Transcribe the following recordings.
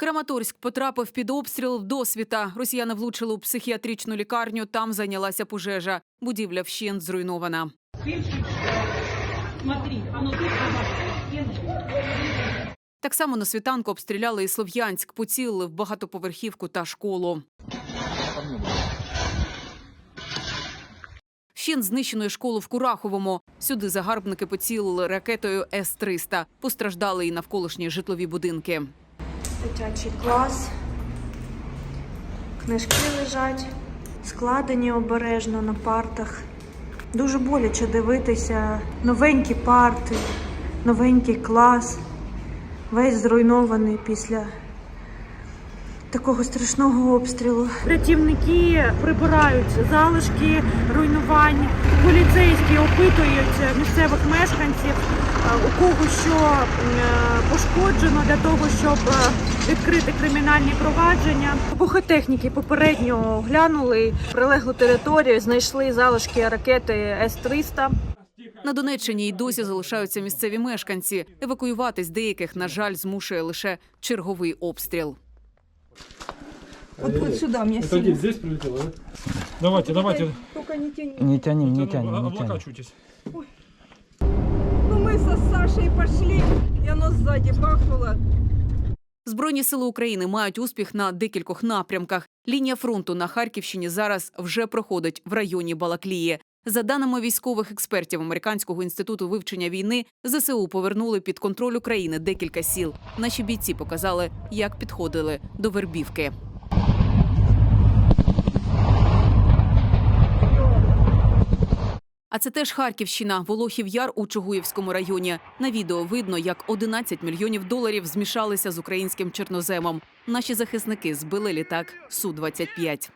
Краматорськ потрапив під обстріл в досвіта. Росіяни влучили у психіатричну лікарню. Там зайнялася пожежа. Будівля вщент зруйнована. Так само на світанку обстріляли і Слов'янськ, поцілили в багатоповерхівку та школу. Вщент знищеної школу в Кураховому. Сюди загарбники поцілили ракетою С-300. Постраждали і навколишні житлові будинки. Дитячий клас. Книжки лежать, складені обережно на партах. Дуже боляче дивитися. Новенькі парти, новенький клас. Весь зруйнований після такого страшного обстрілу. Працівники прибирають залишки руйнувань. Поліцейські опитують місцевих мешканців, е, у кого що е, пошкоджено для того, щоб е, відкрити кримінальні провадження. Вибухотехніки попередньо оглянули прилеглу територію, знайшли залишки ракети С-300. На Донеччині й досі залишаються місцеві мешканці. Евакуюватись деяких, на жаль, змушує лише черговий обстріл. Вот, вот сюда мне Это сильно. Здесь прилетело, да? Давайте, давайте. Только не тяни. Не тянем, не тянем, не тянем. Ну мы со Сашей пошли, и ззаді бахнуло. Збройні сили України мають успіх на декількох напрямках. Лінія фронту на Харківщині зараз вже проходить в районі Балаклії. За даними військових експертів Американського інституту вивчення війни, ЗСУ повернули під контроль України декілька сіл. Наші бійці показали, як підходили до вербівки. Це теж Харківщина, Волохів Яр у Чугуївському районі. На відео видно, як 11 мільйонів доларів змішалися з українським чорноземом. Наші захисники збили літак су 25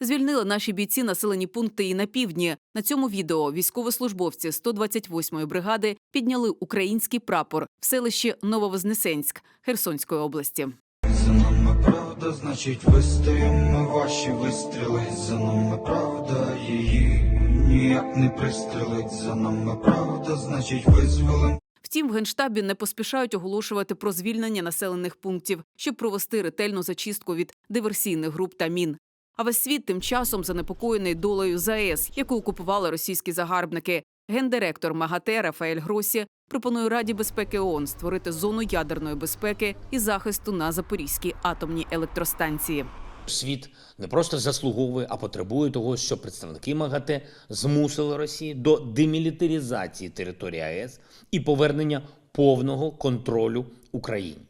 Звільнили наші бійці населені пункти і на півдні. На цьому відео військовослужбовці 128-ї бригади підняли український прапор в селищі Нововознесенськ Херсонської області. За нами правда, значить вистоїмо ваші вистріли. За нами правда, її ніяк не пристрелить. За нами правда, значить визволим. Втім, в генштабі не поспішають оголошувати про звільнення населених пунктів, щоб провести ретельну зачистку від диверсійних груп та мін. А весь світ тим часом занепокоєний долею ЗАЕС, яку окупували російські загарбники. Гендиректор МАГАТЕ Рафаель Гросі пропонує Раді безпеки ООН створити зону ядерної безпеки і захисту на Запорізькій атомній електростанції. Світ не просто заслуговує, а потребує того, щоб представники МАГАТЕ змусили Росію до демілітаризації території АЕС і повернення повного контролю України.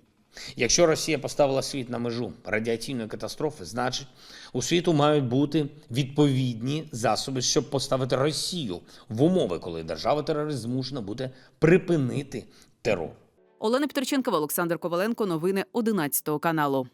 Якщо Росія поставила світ на межу радіаційної катастрофи, значить у світу мають бути відповідні засоби, щоб поставити Росію в умови, коли держава-терорист змушена буде припинити терор. Олена Петриченкова, Олександр Коваленко. Новини 11 каналу.